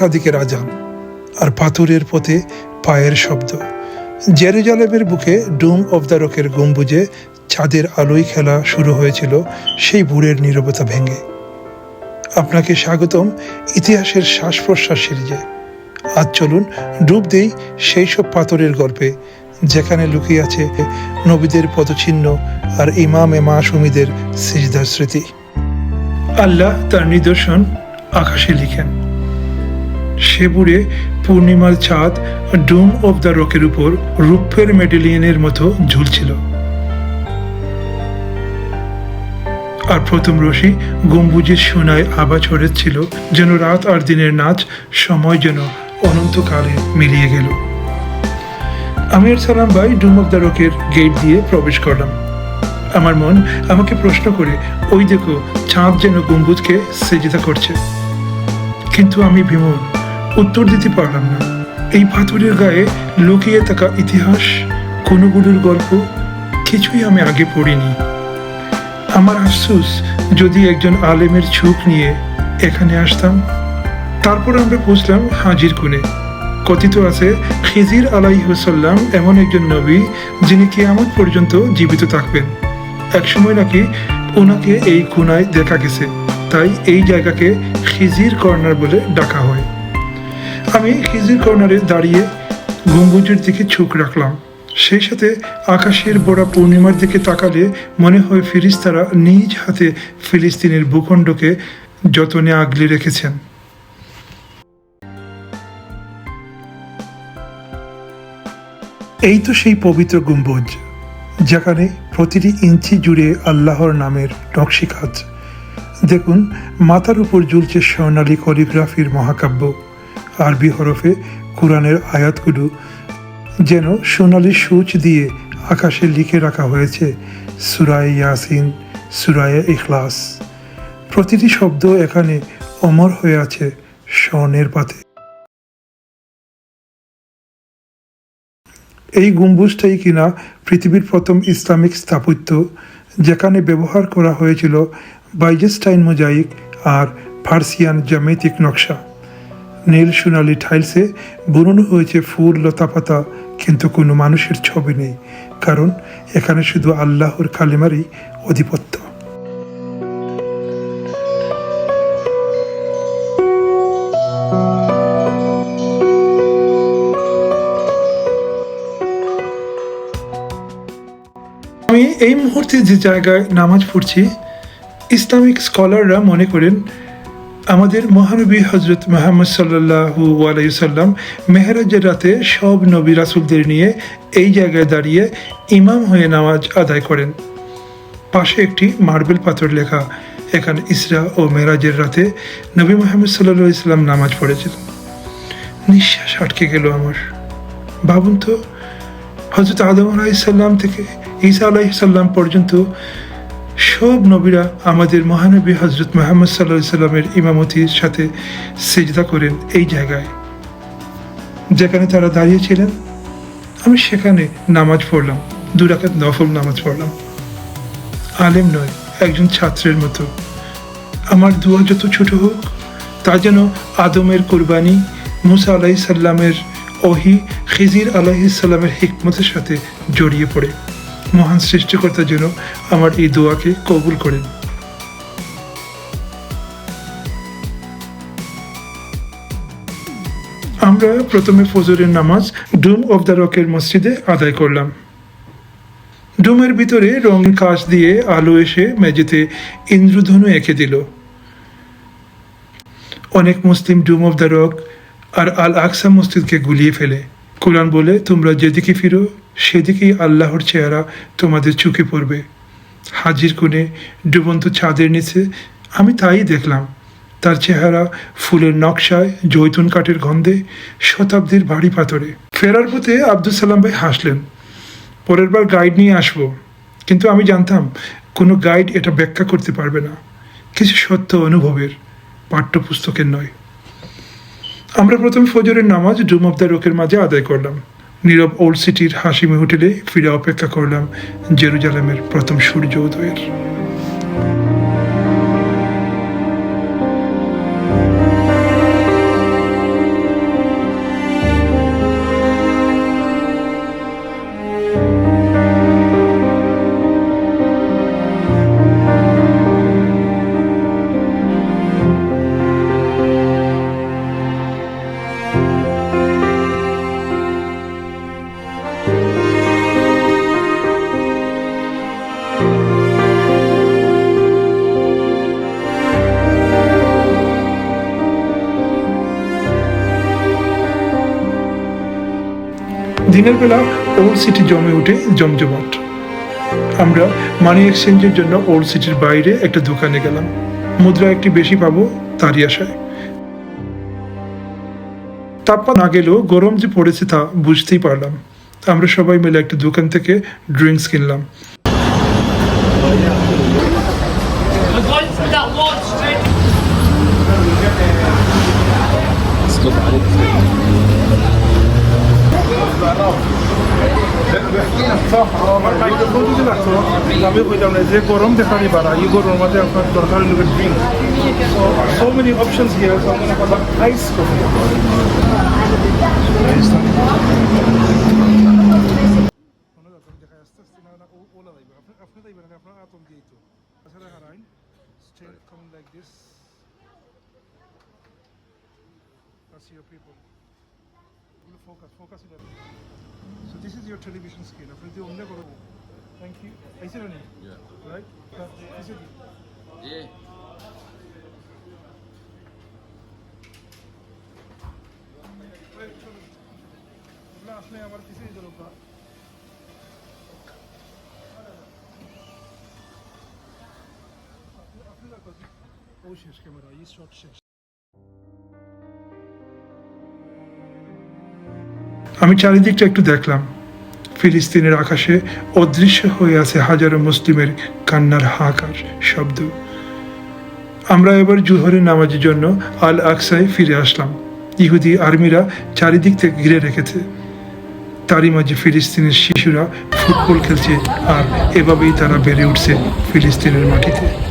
সাদিকের আজান আর পাথরের পথে পায়ের শব্দ। জেরুজালেমের বুকে ডুম অব দ্য রকের গম্বুজে চাঁদের আলোয় খেলা শুরু হয়েছিল সেই ভোরের নীরবতা ভেঙে। আপনাকে স্বাগতম ইতিহাসের শ্বাস প্রশ্বাস সিরিজে। আজ চলুন ডুব দেই সেই সব পাথরের গল্পে, যেখানে লুকিয়ে আছে নবীদের পদচিহ্ন আর ইমাম এ মাসুমিদের সিজদার স্মৃতি। আল্লাহ তার নিদর্শন আকাশে লিখেন। সেবুরে পূর্ণিমার চাঁদ ডুম অব দ্য রকের উপর রূপের মেডেলিয়নের মতো ঝুলছিল। আর প্রথম রশি গম্বুজের সোনায় আবা ছড়েছিল যেন রাত আর দিনের নাচ সময় যেন অনন্তকালে মিলিয়ে গেল। আমির সালাম ভাই ডুম অব দ্য রকের গেট দিয়ে প্রবেশ করলাম। আমার মন আমাকে প্রশ্ন করে, ওই দেখো, চাঁদ যেন গম্বুজকে সেজিতা করছে। কিন্তু আমি বিমল উত্তর দিতে পারলাম না। এই পাথরের গায়ে লুকিয়ে থাকা ইতিহাস কোনগুলোর গল্প, কিছুই আমি আগে পড়িনি। আমার আফসুস যদি একজন আলেমের ঝুঁক নিয়ে এখানে আসতাম। তারপর আমরা পৌঁছলাম হাজির কোণে। কথিত আছে, খিজির আলাইহুসাল্লাম এমন একজন নবী যিনি কিয়ামত পর্যন্ত জীবিত থাকবেন। একসময় নাকি ওনাকে এই কোনায় দেখা গেছে। তাই এই জায়গাকে খিজির কর্নার বলে ডাকা হয়। আমি খিজির কর্নারে দাঁড়িয়ে গম্বুজের দিকে চোখ রাখলাম। সেই সাথে আকাশের বড়া পূর্ণিমার দিকে তাকালে মনে হয় ফিরিস্তারা নিজ হাতে ফিলিস্তিনের ভূখণ্ডকে যতনে আগলে রেখেছেন। এই তো সেই পবিত্র গম্বুজ, যেখানে প্রতিটি ইঞ্চি জুড়ে আল্লাহর নামের নকশি কাজ। দেখুন, মাথার উপর ঝুলছে স্বর্ণালী কলিগ্রাফির মহাকাব্য। আরবি হরফে কোরআনের আয়াতগুলো যেন সোনালি সূচ দিয়ে আকাশে লিখে রাখা হয়েছে। সুরায় ইয়াসিন, সুরায় ইখলাস। প্রতিটি শব্দ এখানে অমর হয়ে আছে স্বর্ণের পাতে। এই গম্বুজটাই কিনা পৃথিবীর প্রথম ইসলামিক স্থাপত্য, যেখানে ব্যবহার করা হয়েছিল বাইজেস্টাইন মোজাইক আর ফার্সিয়ান জ্যামিতিক নকশা। নীল সোনালি টাইলসে বুননো হয়েছে ফুল লতাপাতা কিন্তু কোনো মানুষের ছবি নেই, কারণ এখানে শুধু আল্লাহর কালিমারই আধিপত্য আমি এই মুহূর্তে যে জায়গায় নামাজ পড়ছি, ইসলামিক স্কলাররা মনে করেন আমাদের মহানবী হজরত মোহাম্মদ সাল্লাহু আলাইসাল্লাম মেহরাজের রাতে সব নবী রাসুলদের নিয়ে এই জায়গায় দাঁড়িয়ে ইমাম হয়ে নামাজ আদায় করেন। পাশে একটি মার্বেল পাথর লেখা, এখানে ইসরা ও মেরাজের রাতে নবী মোহাম্মদ সাল্লা ইসলাম নামাজ পড়েছিলেন নিঃশ্বাস আটকে গেল আমার। ভাবুন তো হজরত আদম আলাইসাল্লাম থেকে ঈসা আলাইসাল্লাম পর্যন্ত সব নবীরা আমাদের মহানবী হজরত মোহাম্মদ সাল্লাহ সাল্লামের ইমামতির সাথে সেজদা করেন এই জায়গায়। যেখানে তারা দাঁড়িয়েছিলেন আমি সেখানে নামাজ পড়লাম দুরাকাত নফল নামাজ পড়লাম। আলেম নয়, একজন ছাত্রের মতো। আমার দুয়া যত ছোট হোক, তা যেন আদমের কোরবানি, মুসা আলাহি সাল্লামের ওহি, খিজির আলাহিসাল্লামের হিকমতের সাথে জড়িয়ে পড়ে। মহান সৃষ্টিকর্তা যেন আমার এই দোয়াকে কবুল করেন। আমরা প্রথমে ফজরের নামাজ ডুম অব দ্য রকের মসজিদে আদায় করলাম। ডুমের ভিতরে রঙিন কাঁচ দিয়ে আলো এসে মেঝেতে ইন্দ্রধনু এঁকে দিল। অনেক মুসলিম ডুম অব দ্য রক আর আল আকসা মসজিদকে গুলিয়ে ফেলে। কোরআন বলে, তোমরা যেদিকে ফিরো সেদিকেই আল্লাহর চেহারা তোমাদের চোখে পড়বে। হাজির কোণে ডুবন্ত ছাদের নিচে আমি তাই দেখলাম, তার চেহারা ফুলের নকশায় জৈতুন কাঠের গন্ধে শতাব্দীর ভারী পাথরে। ফেরার পথে আব্দুল সালাম ভাই হাসলেন, পরের বার গাইড নিয়ে আসব। কিন্তু আমি জানতাম, কোনো গাইড এটা ব্যাখ্যা করতে পারবে না। কিছু সত্য অনুভবের পাঠ্যপুস্তকের নয়। আমরা প্রথম ফজরের নামাজ ডুম অব দ্য রোকের মাঝে আদায় করলাম। নীরব ওল্ড সিটির হাসিমি হোটেলে ফিরে অপেক্ষা করলাম জেরুজালেমের প্রথম সূর্য উদয়ের দিনের বেলা ওল্ড সিটি জমে উঠে জমজমাট। আমরা মানি এক্সচেঞ্জের জন্য ওল্ড সিটির বাইরে একটা দোকানে গেলাম। মুদ্রা একটি বেশি পাবো তারই আশায়। তাপমাত্রা না গেলেও গরম যে পড়েছে তা বুঝতেই পারলাম। আমরা সবাই মিলে একটা দোকান থেকে ড্রিঙ্কস কিনলাম। যে গরম দেখানি বাড়া এই গরমের মধ্যে আপনার দরকার হলো drink so many options here so কথা ice coffee Focus, focus it. So this is your television screen. আপনি যদি অন্য করো থ্যাংক ইউ আইসে রানি রাইট আইসে Yeah. না আসলে আমার পিছিয়ে গেল ও শেষ ক্যামেরা এই শট শেষ আমি চারিদিকটা একটু দেখলাম। ফিলিস্তিনের আকাশে অদৃশ্য হয়ে আছে হাজারো মুসলিমের কান্নার হাহাকার শব্দ। আমরা এবার জুহরের নামাজের জন্য আল আকসায় ফিরে আসলাম। ইহুদি আর্মিরা চারিদিক থেকে ঘিরে রেখেছে। তারই মাঝে ফিলিস্তিনের শিশুরা ফুটবল খেলছে আর এভাবেই তারা বেড়ে উঠছে ফিলিস্তিনের মাটিতে।